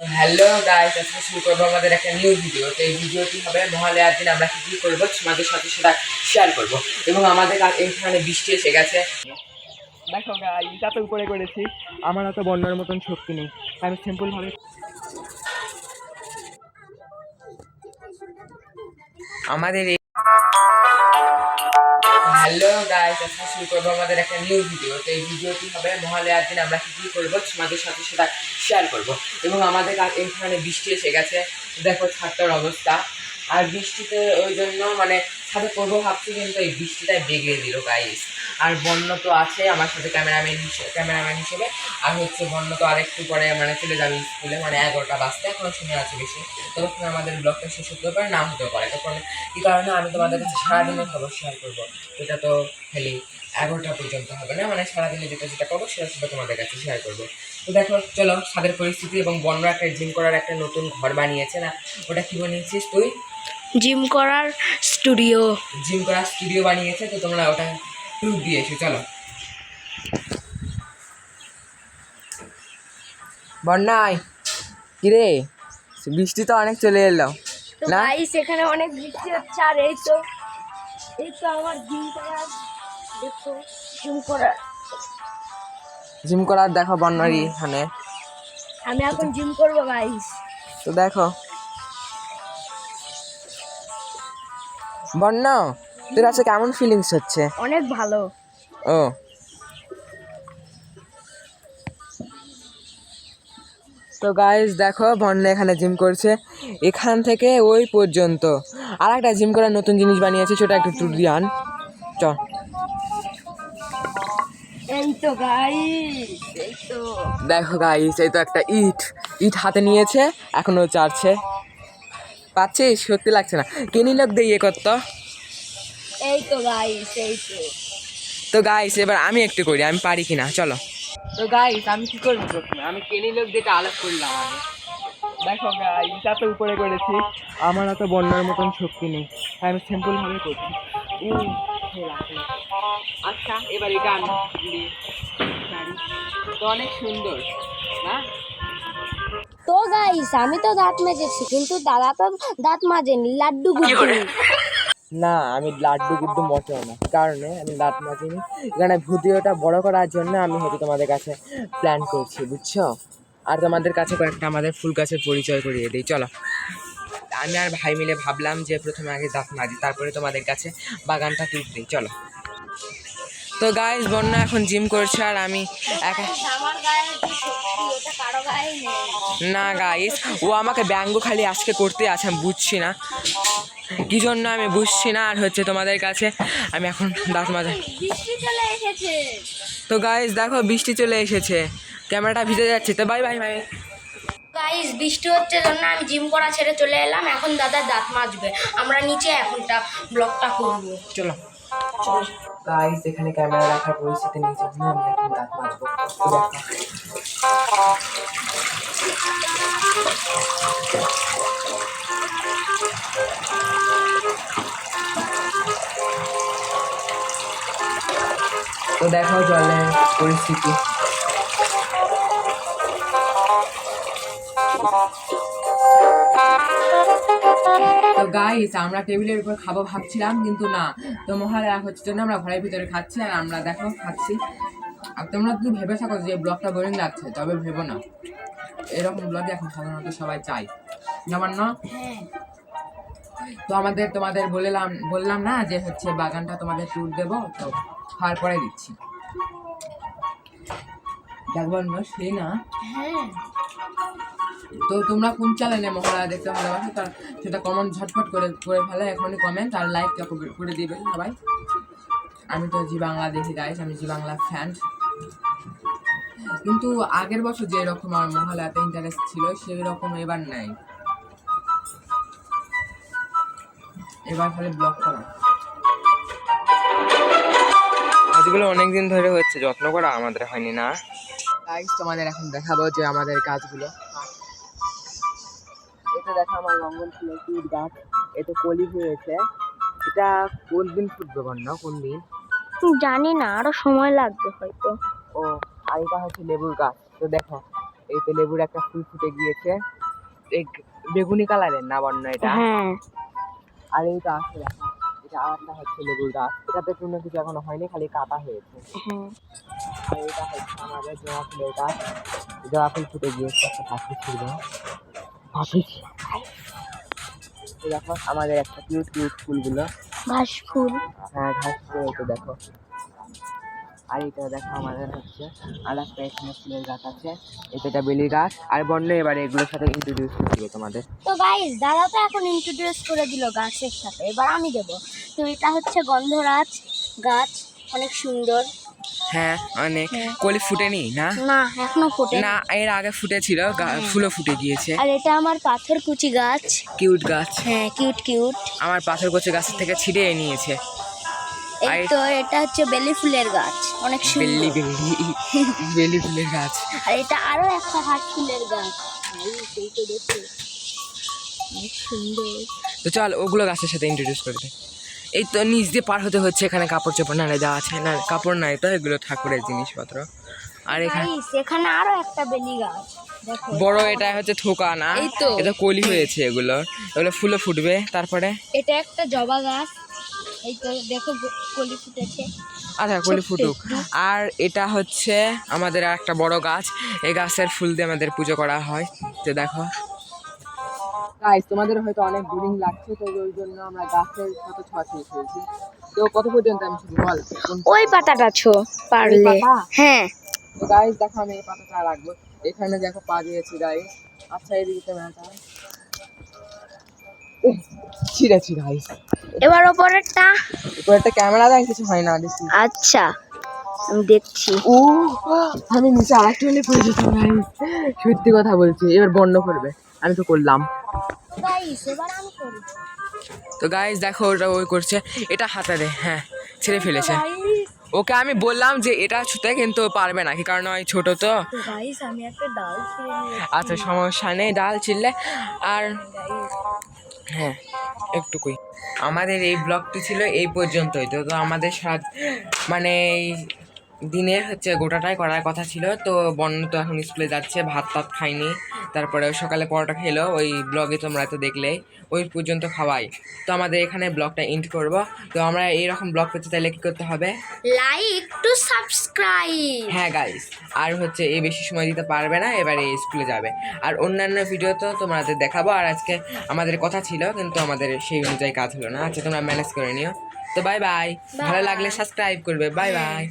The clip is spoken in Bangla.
হ্যালো গাইস আজকে শুরু করব আমাদের একটা নিউ ভিডিও তো এই ভিডিওটি হবে মহালয়ার দিন আমরা কি কি করব তোমাদের সাথে সেটা শেয়ার করব। এবং আমাদের কাছে এখানে বৃষ্টি এসে গেছে। দেখো গাইস এত উপরে করেছি আমার অত বন্যার মতন শক্তি নেই। আমি সিম্পল ভাবে আমাদের আজকে শুরু করব আমাদের একটা নিউ ভিডিও তো এই ভিডিওটি হবে মহালয়ার দিন আমরা কি করব, তোমাদের সাথে সেটা শেয়ার করব। এবং আমাদের আর এখানে বৃষ্টি এসে গেছে। দেখো ছাত্রার অবস্থা। আর বৃষ্টিতে ওই জন্য মানে ছাদে করব ভাবছি, কিন্তু এই বৃষ্টিটাই বিগড়ে দিল গাইস আর বন্য তো আছে আমার সাথে ক্যামেরাম্যান হিসেবে ক্যামেরাম্যান হিসেবে। আর হচ্ছে বন্য তো আরেকটু পরে মানে চলে যাবে স্কুলে মানে এগারোটা বাজতে, এখনও সময় আছে বেশি। তখন আমাদের ব্লগটা শেষ হতে পারে, না হতে পারে। তখন কি কারণে আমি তোমাদের কাছে সারাদিনের খবর শেয়ার করব? এটা তো খালি এগারোটা পর্যন্ত হবে না? মানে সারাদিনে যেটা যেটা করব সেটা সেটা তোমাদের কাছে শেয়ার করব। তো দেখো চলো ছাদের পরিস্থিতি এবং বন্য একটা জিম করার একটা নতুন ঘর বানিয়েছে না? ওটা কি বানিয়েছিস তুই? জিম করার স্টুডিও জিম করার স্টুডিও বানিয়েছে তো তোমরা ওটা ট্যুর দিয়ে এসো চলো বন্যাই কিরে? বৃষ্টি তো অনেক চলে এলো না? গাইস এখানে অনেক বৃষ্টি হচ্ছে আর এই তো এই তো আমার জিম করার জিম করার জিম করার দেখো বন্যারি এখানে আমি এখন জিম করব গাইস তো দেখো। বন্যা তোর আছে কেমন ফিলিংস হচ্ছে? অনেক ভালো। ও। তো গাইস দেখো বন্যা এখানে জিম করছে। এখান থেকে ওই পর্যন্ত। আর একটা জিম করার নতুন জিনিস বানিয়েছে সেটা একটু ট্যুর দিয়ে আন। চ। এই তো গাইস এই তো। দেখো গাইস এই তো একটা ইট। ইট হাতে নিয়েছে এখনও চারছে। পাচ্ছিস? সত্যি লাগছে না। কেনি লোক দিয়ে ইয়ে করতো এই তো গাইস এই তো। তো গাইস এবার আমি একটু করি আমি পারি কিনা চলো। তো গাইস আমি কি করব? আমি কেনি লোক যেটা আলাপ করলাম। আগে দেখো গাইস এত উপরে করেছি। আমার অত বন্যার মতন শক্তি নেই। আমি সিম্পল ভাবে করছি। আচ্ছা এবার দিয়ে। তো অনেক সুন্দর না? তো গাইস আমি তো দাঁত মেজেছি কিন্তু দাদা তো দাঁত মাজেনি লাড্ডু গুড্ডু। না আমি লাড্ডু গুড্ডু মোটেও না কারণে? আমি দাঁত মাজিনি। এখানে ভিডিওটা বড় করার জন্য আমি হয়তো তোমাদের কাছে প্ল্যান করছি বুঝছ? আর তোমাদের কাছে কয়েকটা আমাদের ফুল গাছের পরিচয় করিয়ে দিই চলো। আমি আর ভাই মিলে ভাবলাম যে প্রথমে আগে দাঁত মাজি তারপরে তোমাদের কাছে বাগানটা টুক দিই চলো। তো গাইস বন্যা এখন জিম করছে আর আমি একা গায়ে গায়ে না গাইস ও আমাকে ব্যঙ্গ খালি আজকে করতে আছে আমি বুঝছি না। কি জন্য আমি বুঝছি না আর হচ্ছে তোমাদের কাছে আমি এখন দাঁত মাজা তো গাইস দেখো বৃষ্টি চলে এসেছে। ক্যামেরাটা ভিজে যাচ্ছে তো বাই বাই বাই গাইস বৃষ্টি হচ্ছে জন্য আমি জিম করা ছেড়ে চলে এলাম। এখন দাদা দাঁত মাজবে। আমরা নিচে এখনটা ব্লগটা করব। চলো। গাইস এখানে ক্যামেরা রাখার পরিস্থিতি নেই জন্য আমি এখন দাঁত মাজবো। তো দেখো। তো দেখো জলের পরিস্থিতি। তো গাইস আমরা টেবিলের উপর খাব ভাবছিলাম কিন্তু না। তো মহালয়া হচ্ছে জন্য আমরা ঘরের ভিতরে খাচ্ছি আর আমরা দেখো খাচ্ছি। আর তোমরা যদি ভেবে থাকো যে ব্লগটা বোরিং লাগছে তবে ভেবো না। এরকম ব্লগে এখন সাধারণত সবাই চাই যেমন না? হ্যাঁ। তো আমাদের তোমাদের বললাম বললাম না যে হচ্ছে বাগানটা তোমাদের ট্যুর দেবো তো খাওয়ার পরে দিচ্ছি। দেখব না সেই না। হ্যাঁ। তো তোমরা কোন চ্যানেলে মহালয়া দেখতে ভালোবাসো? তার সেটা কমেন্ট ঝটফট করে করে ফেলে এখনই কমেন্ট আর লাইক করে দিবে সবাই। আমি তো জি বাংলা দেখি গাইস আমি জি বাংলা ফ্যান কিন্তু আগের বছর যে রকম আমার মহালয়াতে ইন্টারেস্ট ছিল সেই রকম এবার নাই। এবার খালি ব্লক করা। কাজগুলো অনেক দিন ধরে হচ্ছে যত্ন করা আমাদের হয়নি না। গাইস তোমাদের এখন দেখাবো যে আমাদের কাজগুলো এটা দেখো আমার রঙ্গন ফুলের কুট গাছ। এটা কলি হয়েছে। এটা কোন দিন ফুটবে বন্যা কোন দিন? জানি না আরও সময় লাগবে হয়তো। ও আর এটা হচ্ছে লেবুর গাছ। তো দেখো এই তো লেবুর একটা ফুল ফুটে গিয়েছে। এই বেগুনি কালারের না বন্য এটা? হ্যাঁ। আর তো আছে দেখো এটা আর একটা হচ্ছে লেবুর গাছ। এটাতে কোনো কিছু এখনও হয়নি খালি কাটা হয়েছে। হ্যাঁ। এটা হচ্ছে আমাদের জবা ফুলের গাছ জবা ফুল ফুটে গিয়েছে একটা পাখি দেখো আমাদের একটা কিউট কিউট ফুলগুলো ঘাস ফুল হ্যাঁ ঘাস ফুল তো দেখো আর এটা দেখো আমাদের হচ্ছে আর একটা এখানে ফুলের গাছ আছে এটা বেলি গাছ আর বন্য এবারে এগুলোর সাথে ইন্ট্রোডিউস করবে তোমাদের তো গাইস দাদা তো এখন ইন্ট্রোডিউস করে দিল গাছের সাথে। এবার আমি দেব। তো এটা হচ্ছে গন্ধরাজ গাছ, অনেক সুন্দর। হ্যাঁ অনেক হ্যাঁ। কলি ফুটেনি না? না এখনও ফোটে না এর আগে ফুটেছিল গা- ফুলও ফুটে গিয়েছে। আর এটা আমার পাথরকুচি গাছ। কিউট গাছ। হ্যাঁ কিউট কিউট। আমার পাথর কচি গাছের থেকে ছিঁড়ে নিয়েছে। এই তো এটা হচ্ছে বেলি ফুলের গাছ। অনেক সুন্দর। বেল্লি বেলি ফুলের গাছ। আর এটা আরও একটা হাট ফুলের গাছ। এই তো দেখো অনেক সুন্দর। তো চল ওগুলো গাছের সাথে ইন্ট্রোডিউস করে দে। এই তো নিচ দিয়ে পার হতে হচ্ছে এখানে কাপড় চোপড় না যা আছে। না কাপড় নাই তো এগুলো ঠাকুরের জিনিসপত্র। আর এখানে এখানে আরও একটা বেলি গাছ। বড় এটা হচ্ছে থোকা না? এই তো। এটা কলি হয়েছে এগুলো। এগুলো ফুলে ফুটবে তারপরে? এটা একটা জবা গাছ। এই তো দেখো কলি ফুটেছে। আচ্ছা কলি ফুটুক। আর এটা হচ্ছে আমাদের আর একটা বড় গাছ। এই গাছের ফুল দিয়ে আমাদের পুজো করা হয়। তো দেখো। গাইস তোমাদের হয়তো অনেক বোরিং লাগছে তো ওই জন্য আমরা গাছের সাথে ছোঁয়াছুঁই খেয়েছি তো কত পর্যন্ত আমি শুধু বল। ওই পাতাটা ছো পারলে? হ্যাঁ। তো গাইস দেখো আমি এই পাতাটা রাখব। এখানে দেখো পা দিয়েছি গাইস আচ্ছা এদিকে ক্যামেরাটা ছিঁড়েছি গাইস এবার ওপরেরটা? এরপর একটা ক্যামেরা দেখ কিছু হয় না দেখি। আচ্ছা। আমি দেখছি। ও আমি নিচে আরেকটু হলে পড়ে যেতাম গাইস সত্যি কথা বলছি এবার বন্ধ করবে। আমি তো করলাম। গাইস এবার আমি করি তো গাইস দেখো ওটা ওই করছে। এটা হাতে দে হ্যাঁ ছেড়ে ফেলেছে। ওকে আমি বললাম যে এটা ছুতে কিন্তু পারবে না কি কারণ ওই ছোট তো। তো আমি একটা ডাল ছিঁড়ে আচ্ছা সমস্যা নেই ডাল ছিললে আর হ্যাঁ একটুকুই। আমাদের এই ব্লগটি ছিল এই পর্যন্তই তো তো আমাদের সাত মানে দিনের হচ্ছে গোটাটাই করার কথা ছিল। তো বন্য তো এখন স্কুলে যাচ্ছে ভাত টাত খায়নি তারপরে সকালে পরোটা খেলো ওই ব্লগে তোমরা তো দেখলে ওই পর্যন্ত খাওয়াই। তো আমাদের এখানে ব্লগটা এন্ড করব। তো আমরা এইরকম ব্লগ পেতে চাইলে কী করতে হবে? লাইক টু সাবস্ক্রাইব হ্যাঁ গাইস আর হচ্ছে এই বেশি সময় দিতে পারবে না এবারে স্কুলে যাবে। আর অন্যান্য ভিডিও তো তোমাদের দেখাবো। আর আজকে আমাদের কথা ছিল কিন্তু আমাদের সেই অনুযায়ী কাজ হলো না। আচ্ছা তোমরা ম্যানেজ করে নিও। তো বাই বাই ভালো লাগলে সাবস্ক্রাইব করবে। Bye bye